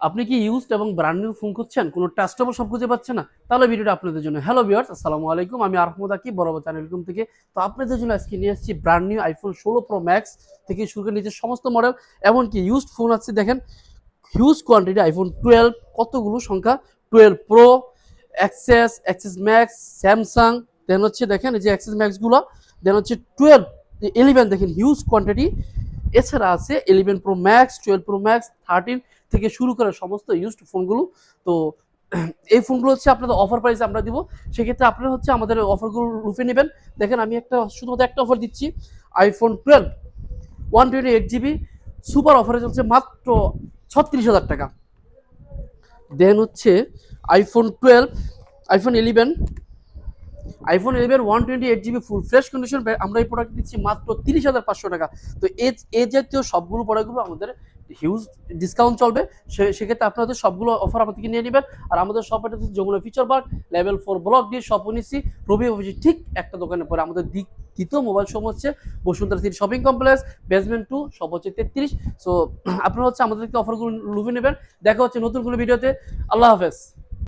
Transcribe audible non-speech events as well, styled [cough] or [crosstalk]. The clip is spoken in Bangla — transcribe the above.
আপনি কি ইউজড এবং ব্র্যান্ড নিউ ফোন খুঁজছেন? কোনো ট্রাস্টেবল সব খুঁজে পাচ্ছেন না? তাহলে ভিডিওটা আপনাদের জন্য। হ্যালো ভিউয়ার্স আসসালামু আলাইকুম। আমি আহমদ আকি বরাবর চ্যানেলকম থেকে। তো আপনাদের জন্য আজকে নিয়ে এসেছি ব্র্যান্ড নিউ আইফোন ষোলো প্রো ম্যাক্স থেকে শুরু করে নিজের সমস্ত মডেল এমনকি ইউজড ফোন আছে, দেখেন। হিউজ কোয়ান্টিটি আইফোন টুয়েলভ কতগুলো সংখ্যা? Twelve pro XS XS max Samsung then হচ্ছে দেখেন এই যে অ্যাক্সেস ম্যাক্সগুলো দেন হচ্ছে টুয়েলভ ইলেভেন দেখেন হিউজ কোয়ান্টিটি এছাড়া আছে eleven pro max twelve pro max thirteen থেকে শুরু করে সমস্ত ইউজড ফোনগুলো তো এই ফোনগুলো হচ্ছে আপনাদের অফার প্রাইস আমরা দিব। সেক্ষেত্রে আপনারা হচ্ছে আমাদের অফারগুলো লুফে নেবেন। দেখেন আমি একটা, শুধুমাত্র একটা অফার দিচ্ছি iPhone twelve one twenty eight GB super অফারে চলছে মাত্র ছত্রিশ হাজার টাকা। দেন হচ্ছে iPhone twelve iPhone eleven iPhone eleven one twenty eight GB full fresh condition আমরা এই প্রোডাক্ট দিচ্ছি মাত্র তিরিশ হাজার পাঁচশো টাকা। তো এ জাতীয় সবগুলো প্রোডাক্টগুলো আমাদের হিউজ ডিসকাউন্ট চলবে। সেক্ষেত্রে আপনাদের সবগুলো অফার আমাদের নিয়ে নেবেন। আর আমাদের শপ এটা হচ্ছে Jamuna future park level four block দিয়ে শপ নিচ্ছি। রবি অফিসে ঠিক একটা দোকানের পরে আমাদের দিক দ্বিতীয় মোবাইল শপ হচ্ছে Bashundhara city shopping complex basement two সব হচ্ছে তেত্রিশ। সো [clears throat] আপনারা হচ্ছে আমাদেরকে অফারগুলো লুভে নেবেন। দেখা হচ্ছে নতুন কোনো ভিডিওতে আল্লাহ হাফেজ।